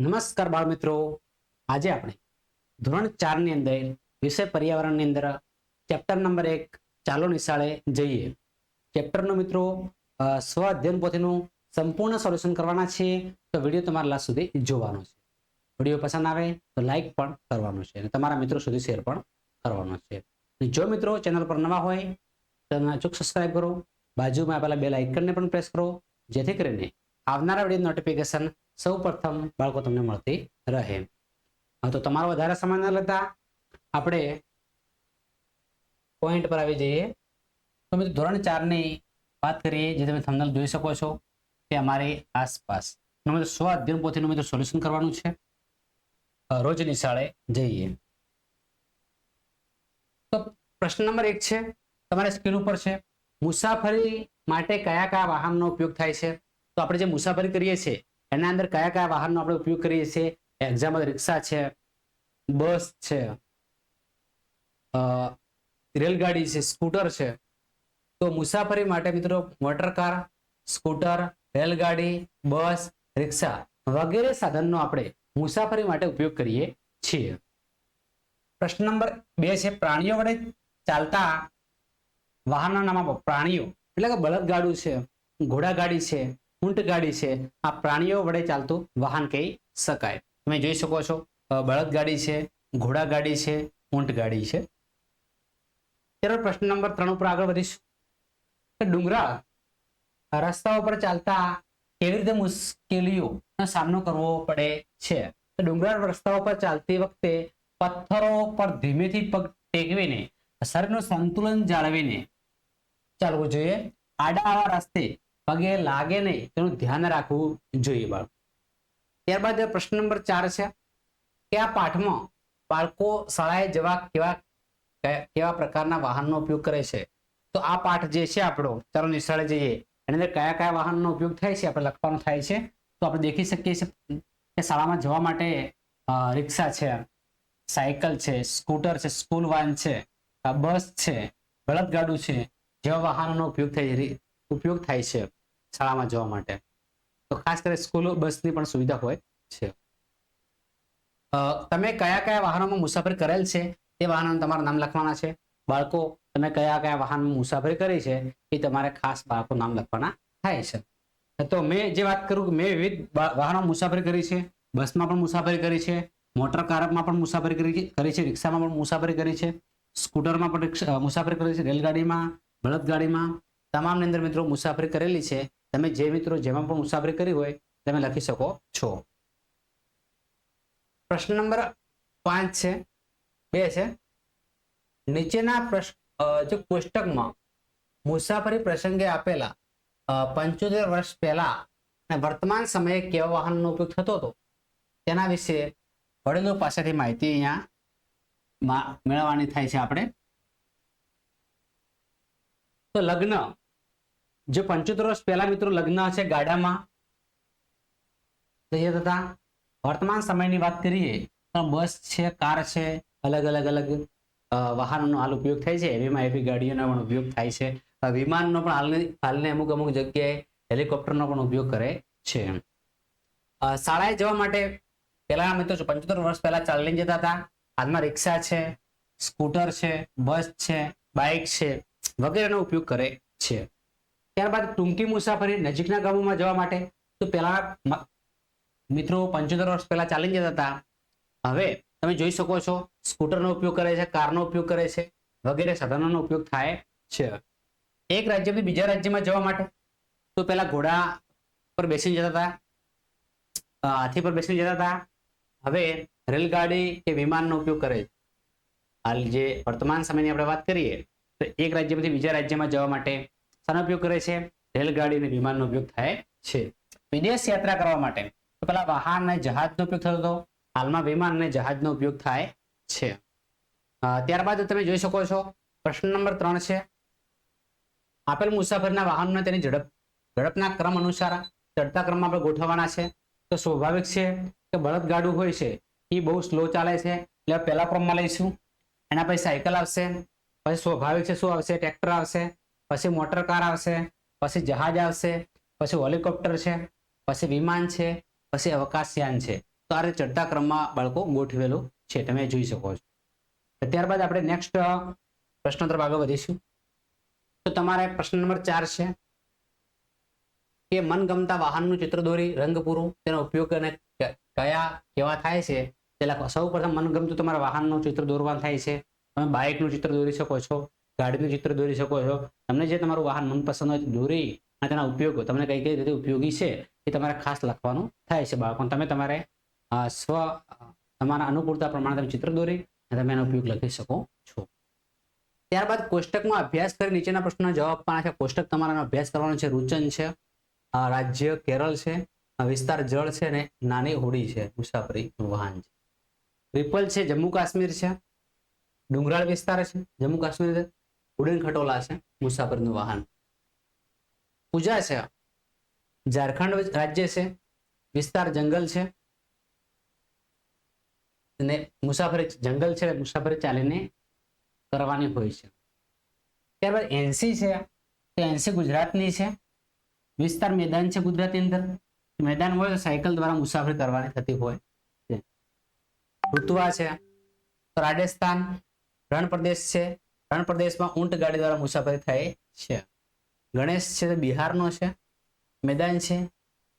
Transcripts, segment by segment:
નમસ્કાર બાળ મિત્રો આજે આપણે ધોરણ ચારની અંદર વિષય પર્યાવરણની અંદર ચેપ્ટર નંબર એક ચાલો નિશાળે જઈએ. ચેપ્ટરનું મિત્રો સ્વ અધ્યયન પોથીનું સંપૂર્ણ સોલ્યુશન કરવાના છે. તો વીડિયો તમારા લાસ્ટ સુધી જોવાનો છે. વીડિયો પસંદ આવે તો લાઈક પણ કરવાનો છે અને તમારા મિત્રો સુધી શેર પણ કરવાનો છે. જો મિત્રો ચેનલ પર નવા હોય, તો અચૂક સબસ્ક્રાઈબ કરો. બાજુમાં આપેલા બે આઇકનને પણ પ્રેસ કરો. જેથી કરીને આવનારા વીડિયો નોટિફિકેશન સૌ પ્રથમ બાળકો તમને મળતી રહે. હા, તો તમારો વધારે સમય ન લેતા આપણે પોઈન્ટ પર આવી જઈએ. તો મિત્રો ધોરણ ચારની વાત કરીએ જે તમે થંબનેલ જોઈ શકો છો તે અમારી આસપાસ. મિત્રો સ્વ અધ્યયન પોથીનું સોલ્યુશન કરવાનું છે. રોજ નિશાળે જઈએ. તો પ્રશ્ન નંબર એક છે તમારે સ્ક્રીન ઉપર છે મુસાફરી માટે કયા કયા વાહનનો ઉપયોગ થાય છે? તો આપણે જે મુસાફરી કરીએ છીએ એના અંદર કયા કયા વાહનનો આપણે ઉપયોગ કરીએ છીએ? એક્ઝામ્પલ રિક્ષા છે, બસ છે રેલગાડી છે, સ્કૂટર છે. તો મુસાફરી માટે મિત્રો મોટર કાર, સ્કૂટર, રેલગાડી, બસ, રિક્ષા વગેરે સાધનનો આપણે મુસાફરી માટે ઉપયોગ કરીએ છીએ. પ્રશ્ન નંબર બે છે, પ્રાણીઓ વડે ચાલતા વાહનના નામ પ્રાણીઓ, એટલે કે બળદગાડું છે, ઘોડાગાડી છે ઊંટ ગાડી છે. આ પ્રાણીઓ વડે ચાલતું વાહન કહી શકાય. તમે જોઈ શકો છો બળદગાડી છે ઘોડાગાડી છે, ઊંટ ગાડી છે. ત્યાર પ્રશ્ન નંબર ત્રણ ઉપર આગળ વધીશું. ડુંગરાળ રસ્તાઓ પર ચાલતા કેવી રીતે મુશ્કેલીઓનો સામનો કરવો પડે છે? ડુંગરાળ રસ્તાઓ પર ચાલતી વખતે પથ્થરો પર ધીમેથી પગ ટેકવીને શરીરનું સંતુલન જાળવીને ચાલવું જોઈએ. આડા આવા રસ્તે પગે લાગે નહીં તેનું ધ્યાન રાખવું જોઈએ બાળકો. ત્યારબાદ પ્રશ્ન નંબર ચાર છે કે આ પાઠમાં બાળકો શાળાએ જવા કેવા કેવા પ્રકારના વાહનનો ઉપયોગ કરે છે? તો આ પાઠ જે છે આપણો, ચાલો નિશાળે જઈએ. એની અંદર કયા કયા વાહનનો ઉપયોગ થાય છે આપણે લખવાનું થાય છે. તો આપણે દેખી શકીએ છીએ કે શાળામાં જવા માટે રિક્ષા છે, સાયકલ છે, સ્કૂટર છે, સ્કૂલ વાન છે બસ છે, બળદગાડું છે, જેવા વાહનોનો ઉપયોગ થાય ઉપયોગ થાય છે. શાળામાં જવા માટે. તો ખાસ કરીને સ્કૂલો, બસની પણ સુવિધા હોય છે. તમે કયા કયા વાહનોમાં મુસાફરી કરેલ છે? તે વાહનોનું તમારા નામ લખવાના છે? બાળકો, તમે કયા કયા વાહનમાં મુસાફરી કરી છે? એ તમારે ખાસ બાળકો નામ લખવાના થાય છે. તો મેં જે વાત કરું મેં વિવિધ વાહનો મુસાફરી કરી છે. બસમાં પણ મુસાફરી કરી છે. મોટર કારમાં પણ મુસાફરી કરી કરી છે. રિક્ષામાં પણ મુસાફરી કરી છે. સ્કૂટરમાં પણ મુસાફરી કરી છે. રેલગાડીમાં, બળદગાડીમાં. તમામની અંદર મિત્રો મુસાફરી કરેલી છે. તમે જે મિત્રો જેમાં પણ મુસાફરી કરી હોય, તમે લખી શકો છો. પ્રશ્ન નંબર પાંચ છે. બે છે. નીચેના પ્રશ્ન કોષ્ટકમાં મુસાફરી પ્રસંગે આપેલા પંચોતેર વર્ષ પહેલા અને વર્તમાન સમયે કેવા વાહનનો ઉપયોગ થતો હતો, તેના વિશે વડીલો પાસેથી માહિતી અહીંયા મેળવવાની થાય છે આપણે. તો લગ્ન જે પંચોતેર વર્ષ પહેલા મિત્રો લગ્ન છે ગાડામાં. થઈ તથા વર્તમાન સમયની વાત કરીએ, તો બસ છે, કાર છે, અલગ અલગ અલગ વાહનોનો હાલ ઉપયોગ થાય છે. એવીમાં એવી ગાડીઓનો પણ ઉપયોગ થાય છે. વિમાનનો પણ હાલની, હાલને અમુક અમુક જગ્યાએ હેલિકોપ્ટરનો પણ ઉપયોગ કરે છે. શાળાએ જવા માટે પહેલા મિત્રો પંચોતેર વર્ષ પહેલા ચાલીને જતા હતા. હાલમાં રિક્ષા છે, સ્કૂટર છે, બસ છે, બાઇક છે, વગેરેનો ઉપયોગ કરે છે. ત્યારબાદ ટૂંકી મુસાફરી નજીકના ગામોમાં જવા માટે. તો પહેલા મિત્રો પંચોતેર વર્ષ પહેલા ચાલી જતા હતા. હવે તમે જોઈ શકો છો, સ્કૂટરનો ઉપયોગ કરે છે, કારનો ઉપયોગ કરે છે, વગેરે સાધનોનો ઉપયોગ થાય છે. એક રાજ્યથી બીજા રાજ્યમાં જવા માટે, તો પહેલા ઘોડા પર બેસીને જતા હતા. હાથી પર બેસીને જતા હતા. હવે રેલગાડી કે વિમાનનો ઉપયોગ કરે છે. હાલ જે વર્તમાન સમયની આપણે વાત કરીએ, તો એક રાજ્યમાંથી બીજા રાજ્યમાં જવા માટે શાનો ઉપયોગ કરે છે? રેલગાડી અને વિમાનનો ઉપયોગ થાય છે. વિદેશ યાત્રા કરવા માટે પેલા વાહન અને જહાજનો ઉપયોગ થતો હતો. હાલમાં વિમાન અને જહાજનો ઉપયોગ થાય છે. ત્યારબાદ તમે જોઈ શકો છો, પ્રશ્ન નંબર ત્રણ છે. આપેલ મુસાફરના વાહનને તેની ઝડપ, ઝડપના ક્રમ અનુસાર ચડતા ક્રમમાં આપણે ગોઠવવાના છે. તો સ્વાભાવિક છે કે બળદગાડું હોય છે, એ બહુ સ્લો ચાલે છે. એટલે પહેલા ક્રમમાં લઈશું. એના પછી સાયકલ આવશે, પછી સ્વાભાવિક છે શું આવશે? ટ્રેક્ટર આવશે. પછી મોટર કાર આવશે, પછી જહાજ આવશે, પછી હોલિકોપ્ટર છે, પછી વિમાન છે, પછી અવકાશયાન છે. તો આ રીતે ચડતા ક્રમમાં બાળકો ગોઠવેલું છે, તમે જોઈ શકો છો. તો ત્યારબાદ આપણે નેક્સ્ટ પ્રશ્ન તરફ આગળ વધીશું. તો તમારે પ્રશ્ન નંબર ચાર છે કે મનગમતા વાહનનું ચિત્ર દોરી, રંગ પૂરું, તેનો ઉપયોગ અને કયા, કેવા થાય છે? પેલા સૌ પ્રથમ મનગમતું તમારા વાહનનું ચિત્ર દોરવાનું થાય છે. તમે બાઇકનું ચિત્ર દોરી શકો છો. ગાડીનું ચિત્ર દોરી શકો છો. તમને જે તમારું વાહન મનપસંદ હોય દોરી અને તેના ઉપયોગો તમને કઈ કઈ રીતે ઉપયોગી છે એ તમારે ખાસ લખવાનું થાય છે બાળકો તમે તમારે સ્વ, તમારા અનુકૂળતા પ્રમાણે તમે ચિત્ર દોરી અને તમે એનો ઉપયોગ લખી શકો છો. ત્યારબાદ કોષ્ટકમાં અભ્યાસ કરી નીચેના પ્રશ્નના જવાબ આપવાના છે. કોષ્ટક તમારાનો અભ્યાસ કરવાનો છે. રૂચન છે રાજ્ય કેરળ છે વિસ્તાર જળ છે અને નાની હોડી છે. મુસાફરી વાહન છે. ટ્રિપલ છે, જમ્મુ કાશ્મીર છે. ડુંગરાળ વિસ્તાર છે. જમ્મુ કાશ્મીર ઉડન ખટોલા છે, મુસાફરનું વાહન. પૂજા છે. ઝારખંડ રાજ્ય છે. વિસ્તાર જંગલ છે. અને મુસાફરી જંગલ છે, મુસાફરી ચાલીને કરવાની હોય છે. ત્યારબાદ એનસી છે. તો એનસી ગુજરાતની છે. વિસ્તાર મેદાન છે ગુજરાતની અંદર. મેદાન હોય સાયકલ દ્વારા મુસાફરી કરવાની થતી હોય છે. ઋતુવા છે. રાજસ્થાન, રણ પ્રદેશ છે. રણ પ્રદેશમાં ઊંટ ગાડી દ્વારા મુસાફરી થાય છે. ગણેશ છે, બિહારનો છે, મેદાન છે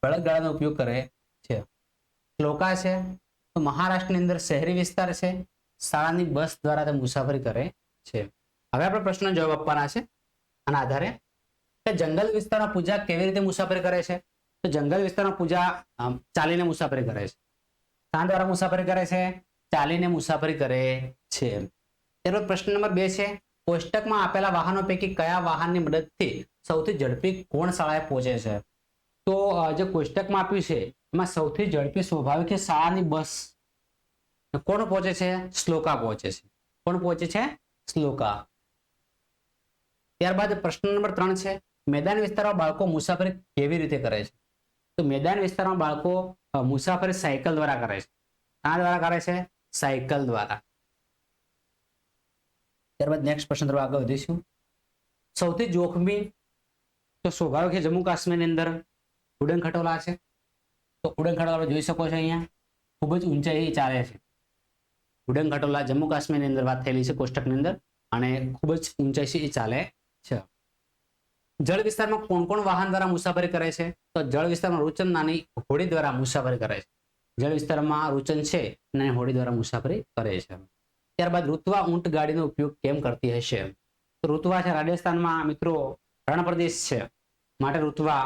બળદગાડાનો ઉપયોગ કરે છે. શ્લોકા છે, તો મહારાષ્ટ્રની અંદર શહેરી વિસ્તાર છે, શાળાની બસ દ્વારા તે મુસાફરી કરે છે. હવે આપણે પ્રશ્નનો જવાબ આપવાના છે. આના આધારે કે જંગલ વિસ્તારમાં પૂજા કેવી રીતે મુસાફરી કરે છે? તો જંગલ વિસ્તારમાં પૂજા ચાલીને મુસાફરી કરે છે. શા દ્વારા મુસાફરી કરે છે, ચાલીને મુસાફરી કરે છે. ત્યારબાદ પ્રશ્ન નંબર બે છે, કોષ્ટકમાં આપેલા વાહનો પૈકી કયા વાહનની મદદથી સૌથી ઝડપી કોણ શાળાએ પહોંચે છે? તો જે કોષ્ટકમાં આપ્યું છે, એમાં સૌથી ઝડપી સ્વાભાવિક શાળાની બસ. કોણ પહોંચે છે? શ્લોકા પહોંચે છે. કોણ પહોંચે છે? શ્લોકા. ત્યારબાદ પ્રશ્ન નંબર ત્રણ છે, મેદાન વિસ્તારમાં બાળકો મુસાફરી કેવી રીતે કરે છે? તો મેદાન વિસ્તારમાં બાળકો મુસાફરી સાયકલ દ્વારા કરે છે. શા દ્વારા કરે છે? સાયકલ દ્વારા. ત્યારબાદ નેક્સ્ટ પ્રશ્ન તરફ આગળ વધીશું. સૌથી જોખમી તો સ્વાભાવિક છે જમ્મુ કાશ્મીરની અંદર ઉડન ખટોલા છે? તો ઉડન ખટોલા જોઈ શકો છો અહીંયા. ખૂબ જ ઊંચાઈ ચાલે છે. ઉડન ખટોલા જમ્મુ કાશ્મીરની અંદર વાત થયેલી છે કોષ્ટકની અંદર અને ખૂબ જ ઊંચાઈથી એ ચાલે છે. જળ વિસ્તારમાં કોણ કોણ વાહન દ્વારા મુસાફરી કરે છે? તો જળ વિસ્તારમાં રૂચન નાની હોડી દ્વારા મુસાફરી કરે છે. જળ વિસ્તારમાં રૂચન છે નાની હોડી દ્વારા મુસાફરી કરે છે. ત્યારબાદ ઋતવા ઊંટ ગાડીનો ઉપયોગ કેમ કરતી હશે? તો ઋતવા છે રાજસ્થાનમાં, મિત્રો, રણ પ્રદેશ છે. માટે ઋતવા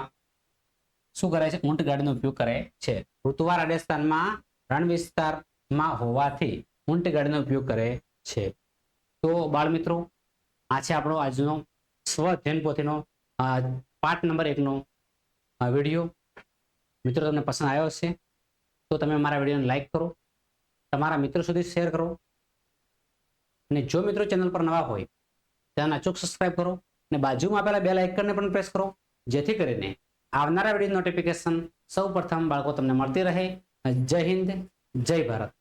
શું કરે છે? ઊંટ ગાડીનો ઉપયોગ કરે છે. ઋતવા રાજસ્થાનમાં રણ વિસ્તારમાં હોવાથી ઊંટ ગાડીનો ઉપયોગ કરે છે. તો બાળ મિત્રો, આ છે આપણો આજનો સ્વ અધ્યયન પોથીનો પાઠ નંબર એકનો વીડિયો. મિત્રો, તમને પસંદ આવ્યો હશે, તો તમે મારા વિડીયોને લાઈક કરો. તમારા મિત્રો સુધી શેર કરો. અને જો મિત્રો ચેનલ પર નવા હોય ત્યાં અચૂક સબસ્ક્રાઇબ કરો અને બાજુમાં આપેલા બે લાઇકનને પણ પ્રેસ કરો, જેથી કરીને આવનારા વીડિયો નોટિફિકેશન સૌ બાળકો તમને મળતી રહે. જય હિન્દ, જય ભારત.